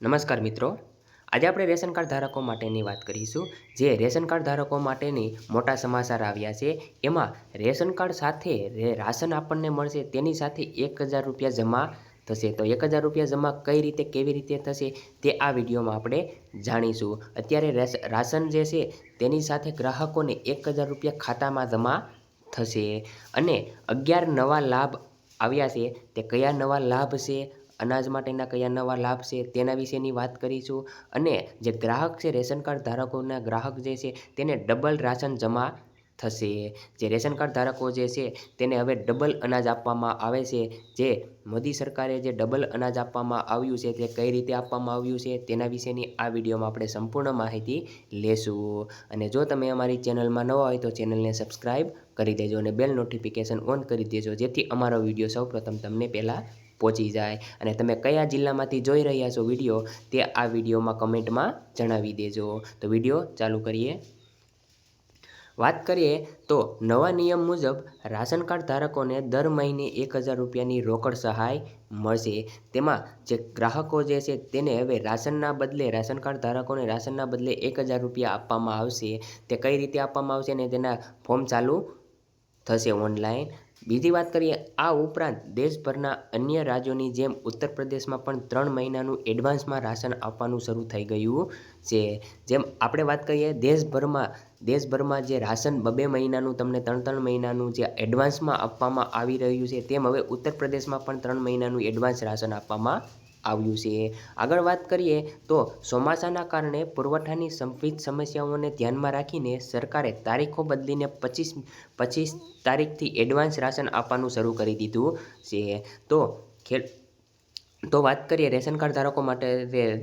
નમસ્કાર મિત્રો. આજે આપણે રેશન કાર્ડ ધારકો માટેની વાત કરીશું. જે રેશન કાર્ડ ધારકો માટેની મોટા સમાચાર આવ્યા છે. એમાં રેશન કાર્ડ સાથે રાશન આપણને મળશે. તેની સાથે એક હજાર રૂપિયા જમા થશે. તો એક હજાર રૂપિયા જમા કઈ રીતે, કેવી રીતે થશે તે આ વિડીયોમાં આપણે જાણીશું. અત્યારે રાશન જે છે તેની સાથે ગ્રાહકોને એક હજાર રૂપિયા ખાતામાં જમા થશે. અને અગિયાર નવા લાભ આવ્યા છે. તે કયા નવા લાભ છે? અનાજ માટેના કયા નવા લાભ છે તેના વિશેની વાત કરીશું. અને જે ગ્રાહક છે, રેશન કાર્ડ ધારકોના ગ્રાહક જે છે, તેને ડબલ રાશન જમા થશે. જે રેશન કાર્ડ ધારકો જે છે, તેને હવે ડબલ અનાજ આપવામાં આવે છે. જે મોદી સરકારે જે ડબલ અનાજ આપવામાં આવ્યું છે, તે કઈ રીતે આપવામાં આવ્યું છે, તેના વિશેની આ વિડીયોમાં આપણે સંપૂર્ણ માહિતી લેશું. અને જો તમે અમારી ચેનલમાં નવા હોય તો ચેનલને સબસ્ક્રાઈબ કરી દેજો અને બેલ નોટિફિકેશન ઓન કરી દેજો, જેથી અમારો વીડિયો સૌપ્રથમ તમને પહેલાં પહોંચી જાય અને તમે કયા જિલ્લામાંથી જોઈ રહ્યા છો વીડિયો તે આ વિડીયોમાં કમેન્ટમાં જણાવી દેજો. તો વીડિયો ચાલુ કરીએ. વાત કરીએ તો નવા નિયમ મુજબ રાશન કાર્ડ ધારકોને દર મહિને એક હજાર રૂપિયાની રોકડ સહાય મળશે. તેમાં જે ગ્રાહકો જે છે તેને હવે રાશનના બદલે રાશન કાર્ડ ધારકોને રાશનના બદલે એક હજાર રૂપિયા આપવામાં આવશે. તે કઈ રીતે આપવામાં આવશે અને તેના ફોર્મ ચાલુ થશે ઓનલાઈન? બીજી વાત કરીએ, આ ઉપરાંત દેશભરના અન્ય રાજ્યોની જેમ ઉત્તર પ્રદેશમાં પણ ત્રણ મહિનાનું એડવાન્સમાં રાશન આપવાનું શરૂ થઈ ગયું છે. જેમ આપણે વાત કરીએ, દેશભરમાં દેશભરમાં જે રાશન બબે મહિનાનું, તમને ત્રણ ત્રણ મહિનાનું જે એડવાન્સમાં આપવામાં આવી રહ્યું છે, તેમ હવે ઉત્તર પ્રદેશમાં પણ ત્રણ મહિનાનું એડવાન્સ રાશન આપવામાં આવ્યું છે. આગળ વાત કરીએ તો ચોમાસાના કારણે પુરવઠાની સંભવિત સમસ્યાઓને ધ્યાનમાં રાખીને સરકારે તારીખો બદલીને પચીસ પચીસ તારીખથી એડવાન્સ રાશન આપવાનું શરૂ કરી દીધું છે. તો ખેડ તો વાત કરીએ રેશન કાર્ડ ધારકો માટે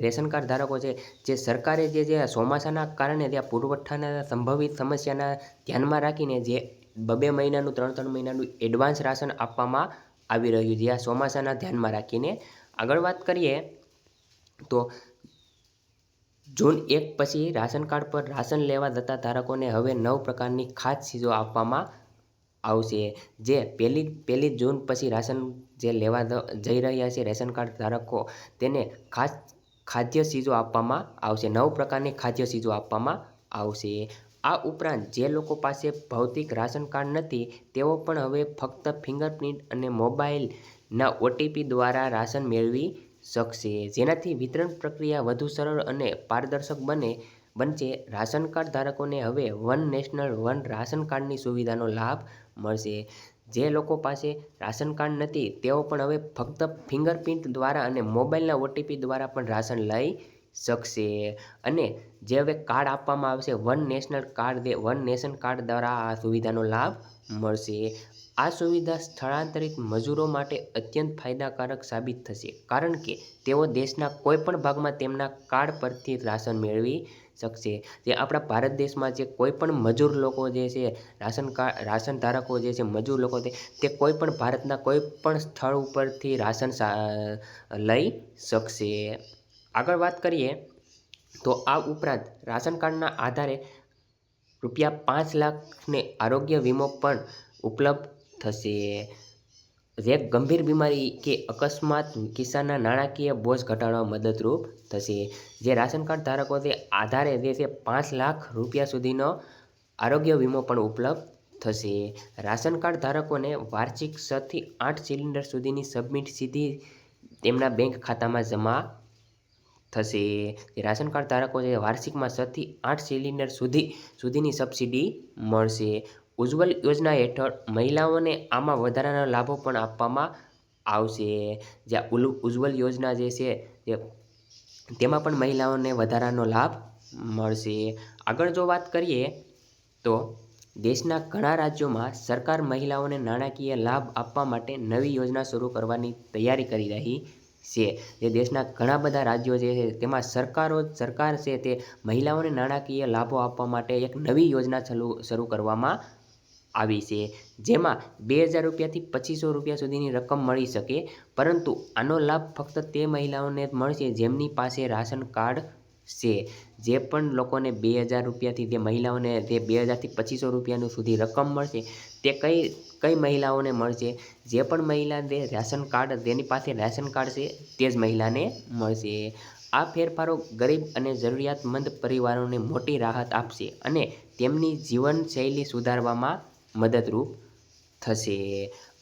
રેશન કાર્ડ ધારકો છે, જે સરકારે જે જે ચોમાસાના કારણે ત્યાં પુરવઠાના સંભવિત સમસ્યાના ધ્યાનમાં રાખીને જે બબે મહિનાનું, ત્રણ ત્રણ મહિનાનું એડવાન્સ રાશન આપવામાં આવી રહ્યું છે. આ ચોમાસાના ધ્યાનમાં રાખીને આગળ વાત કરીએ તો જૂન એક પછી રાશન કાર્ડ પર રાશન લેવા જતા ધારકોને હવે નવ પ્રકારની ખાસ ચીજો આપવામાં આવશે. જે પહેલી પહેલી જૂન પછી રાશન જે લેવા જઈ રહ્યા છે રેશન કાર્ડ ધારકો, તેને ખાસ ખાદ્ય ચીજો આપવામાં આવશે. નવ પ્રકારની ખાદ્ય ચીજો આપવામાં આવશે. આ ઉપરાંત જે લોકો પાસે ભૌતિક રાશન કાર્ડ નથી, તેઓ પણ હવે ફક્ત ફિંગરપ્રિન્ટ અને મોબાઈલના ઓટીપી દ્વારા રાશન મેળવી શકશે. જેનાથી વિતરણ પ્રક્રિયા વધુ સરળ અને પારદર્શક બને, બનશે. રાશન કાર્ડ ધારકોને હવે વન નેશનલ વન રાશન કાર્ડની સુવિધાનો લાભ મળશે. જે લોકો પાસે રાશન કાર્ડ નથી, તેઓ પણ હવે ફક્ત ફિંગરપ્રિન્ટ દ્વારા અને મોબાઈલના ઓટીપી દ્વારા પણ રાશન લઈ શકશે. અને જે હવે કાર્ડ આપવામાં આવશે, one national card one nation card દ્વારા આ સુવિધાનો લાભ મળશે. આ સુવિધા સ્થળાંતરિત મજૂરો માટે અત્યંત ફાયદાકારક સાબિત થશે, કારણ કે તેઓ દેશના કોઈપણ ભાગમાં તેમના કાર્ડ પરથી રાશન મેળવી શકશે. જે આપણા ભારત દેશમાં જે કોઈ પણ મજૂર લોકો જે છે, રાશન કાર્ડ રાશન ધારકો જે છે, મજૂર લોકો તે તે કોઈ પણ ભારતના કોઈ પણ સ્થળ ઉપરથી રાશન લઈ શકશે. આગળ વાત કરીએ તો આ ઉપરાંત રાશન કાર્ડના આધારે રૂપિયા પાંચ લાખને આરોગ્ય વીમો પણ ઉપલબ્ધ થશે. જે ગંભીર બીમારી કે અકસ્માત કિસ્સાના નાણાકીય બોજ ઘટાડવા મદદરૂપ થશે. જે રાશન કાર્ડ ધારકો છે આધારે જે છે પાંચ લાખ રૂપિયા સુધીનો આરોગ્ય વીમો પણ ઉપલબ્ધ થશે. રાશન કાર્ડ ધારકોને વાર્ષિક છથી આઠ સિલિન્ડર સુધીની સબમિટ સીધી તેમના બેંક ખાતામાં જમા થશે. જે રાશન કાર્ડ ધારકો છે વાર્ષિકમાં છથી આઠ સિલિન્ડર સુધી, સુધીની સબસિડી મળશે. ઉજ્જવલ યોજના હેઠળ મહિલાઓને આમાં વધારાના લાભો પણ આપવામાં આવશે. જ્યાં ઉજ્જવલ યોજના જે છે તેમાં પણ મહિલાઓને વધારાનો લાભ મળશે. આગળ જો વાત કરીએ, તો દેશના ઘણા રાજ્યોમાં સરકાર મહિલાઓને નાણાકીય લાભ આપવા માટે નવી યોજના શરૂ કરવાની તૈયારી કરી રહી છે. જે દેશના ઘણા બધા રાજ્યો જે છે, તેમાં સરકારો, સરકાર છે તે મહિલાઓને નાણાકીય લાભો આપવા માટે એક નવી યોજના શરૂ કરવામાં આવી છે. જેમાં બે હજાર રૂપિયાથી પચીસો રૂપિયા સુધીની રકમ મળી શકે. પરંતુ આનો લાભ ફક્ત તે મહિલાઓને મળશે જેમની પાસે રાશન કાર્ડ છે. જે પણ લોકોને બે હજાર રૂપિયાથી જે મહિલાઓને જે બે હજારથી પચીસો રૂપિયાનું સુધી રકમ મળશે, તે કઈ કઈ મહિલાઓને મળશે? જે પણ મહિલાને રાશન કાર્ડ, જેની પાસે રાશન કાર્ડ છે, તે જ મહિલાને મળશે. આ ફેરફારો ગરીબ અને જરૂરિયાતમંદ પરિવારોને મોટી રાહત આપશે અને તેમની જીવનશૈલી સુધારવામાં મદદરૂપ થશે.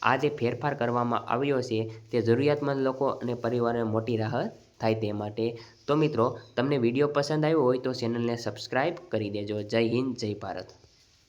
આ જે ફેરફાર કરવામાં આવ્યો છે, તે જરૂરિયાતમંદ લોકો અને પરિવારોને મોટી રાહત થાય તે માટે. તો મિત્રો, તમને વીડિયો પસંદ આવ્યો હોય તો ચેનલને સબસ્ક્રાઈબ કરી દેજો. જય હિન્દ, જય ભારત.